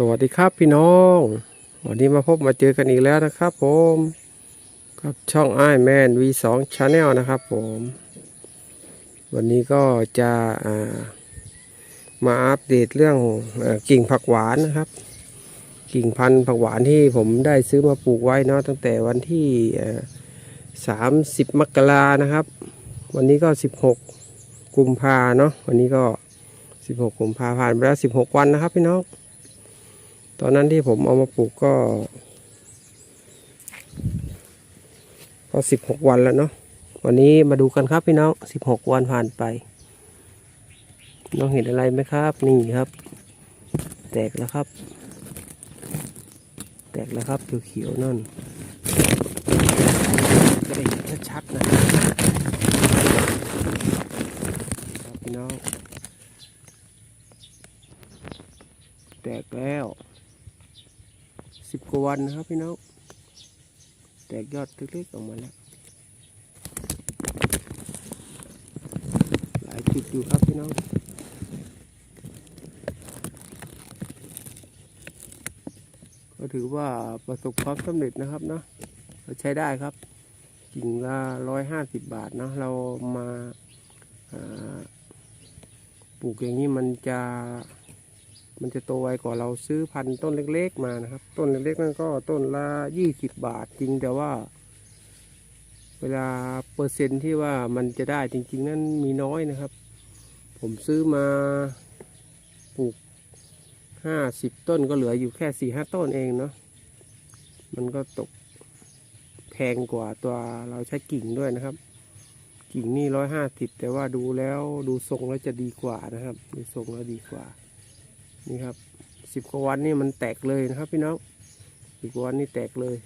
สวัสดีครับพี่น้อง วันนี้มาพบมาเจอกันอีกแล้วนะครับ ผมกับช่องไอแมน V2 Channel นะครับ ผม วันนี้ก็จะามาอัปเดตเรื่องอกิ่งผักหวานนะครับ กิ่งพันธุ์ผักหวานที่ผมได้ซื้อมาปลูกไว้เนาะตั้งแต่วันที่สามสิบมกรานะครับ วันนี้ก็สิบหกกุมภาเนาะวันนี้ก็สิบหกกุมภาผ่านไปแล้วสิบหกวันนะครับพี่น้อง ตอนนั้นที่ผมเอามาปลูกก็ ก็สิบหกวันแล้วเนาะวันนี้มาดูกันครับพี่น้องสิบหกวันผ่านไป น้องเห็นอะไรไหมครับ นี่ครับ แตกแล้วครับ แตกแล้วครับเขียวๆนั่นจะได้ชัดๆนะครับพี่น้อง แตกแล้ว สิบกว่าวันนะครับพี่น้อง แตกยอดเล็กๆออกมาแล้ว หลายจุดอยู่ครับพี่น้องก็ถือว่าประสบความสำเร็จนะครับเนาะเราใช้ได้ครับกิ่งละร้อยห้าสิบบาทเนาะเรามาาปลูกอย่างนี้มันจะ มันจะโตไวกว่าเราซื้อพันธุ์ต้นเล็ก ๆ มานะครับ ต้นเล็กๆนั่นก็ต้นละยี่สิบบาทจริงแต่ว่า เวลาเปอร์เซ็นต์ที่ว่ามันจะได้จริง ๆ นั้นมีน้อยนะครับ ผมซื้อมาปลูกห้าสิบต้นก็เหลืออยู่แค่สี่ห้าต้นเองเนาะมันก็ตกแพงกว่าตัวเราใช้กิ่งด้วยนะครับ กิ่งนี่ร้อยห้าสิบแต่ว่าดูแล้วดูทรงแล้วจะดีกว่านะครับ ดูทรงแล้วดีกว่า นี่ครับสิบกว่าวันนี่มันแตกเลยนะครับ พี่น้องสิบกว่าวันนี่แตกเลย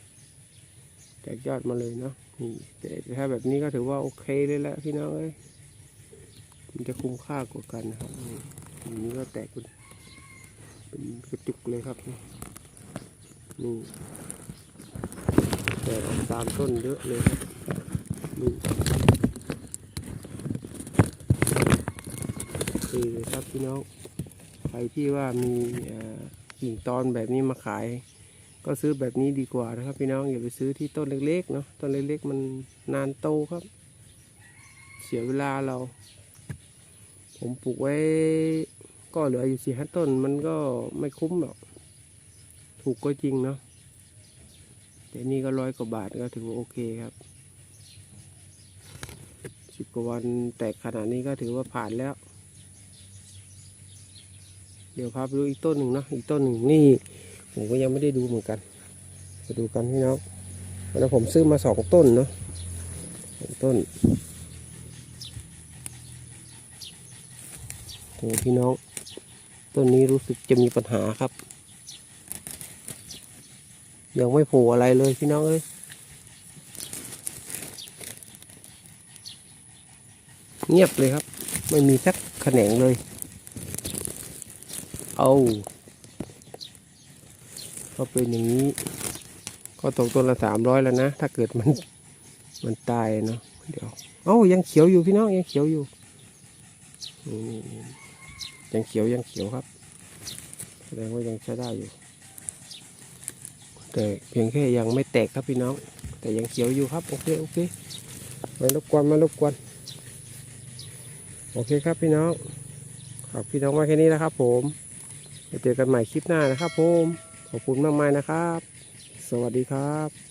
แตกยอดมาเลยเนาะนี่แต่ถ้าแบบนี้ก็ถือว่าโอเคเลยแหละพี่น้องเอ้ยมันจะคุ้มค่ากว่ากันนะครับนี่นี้ก็แตกเป็นเป็นกระจุกเลยครับนี่นี่แตกตามต้นเยอะเลยครับนี่คเลยครับพี่น้อง ใครที่ว่ามีอ่อกิ่งตอนแบบนี้มาขาย ก็ซื้อแบบนี้ดีกว่านะครับ พี่น้องอย่าไปซื้อที่ต้นเล็กๆเนาะต้นเล็กๆมันนานโตครับ เสียเวลาเรา ผมปลูกไว้ก็เหลืออยู่สี่ห้าต้นมันก็ไม่คุ้มหรอกถูกก็จริงเนาะแต่นี่ก็ร้อยกว่าบาทก็ถือว่าโอเคครับสิบกว่าวันแตกขนาดนี้ก็ถือว่าผ่านแล้ว เดี๋ยวพาไปดูอีกต้นหนึ่งนะอีกต้นหนึ่งนี่ผมก็ยังไม่ได้ดูเหมือนกันไปดูกันพี่น้องแล้ผมซื้อมาสองต้นเนาะสองต้นโอ้พี่น้อง ต้นนี้รู้สึกจะมีปัญหาครับ ยังไม่โผล่อะไรเลยพี่น้องเอ้ยเงียบเลยครับ ไม่มีสักแขนงเลย เอาก็เป็นอย่างนี้ ก็ตกต้นละสามร้อยแล้วนะ ถ้าเกิดมันมันตายเนาะเดี๋ยวเอ้ายังเขียวอยู่พี่น้องยังเขียวอยู่นี่ยังเขียวยังเขียวครับแสดงว่ายังใช้ได้อยู่ แต่เพียงแค่ยังไม่แตกครับพี่น้อง แต่ยังเขียวอยู่ครับโอเคโอเคไม่รบกวนม่รบกวนโอเคครับพี่น้องขอบพี่น้องมาแค่นี้นะครับผม เจอกันใหม่คลิปหน้านะครับผม ขอบคุณมากมายนะครับ สวัสดีครับ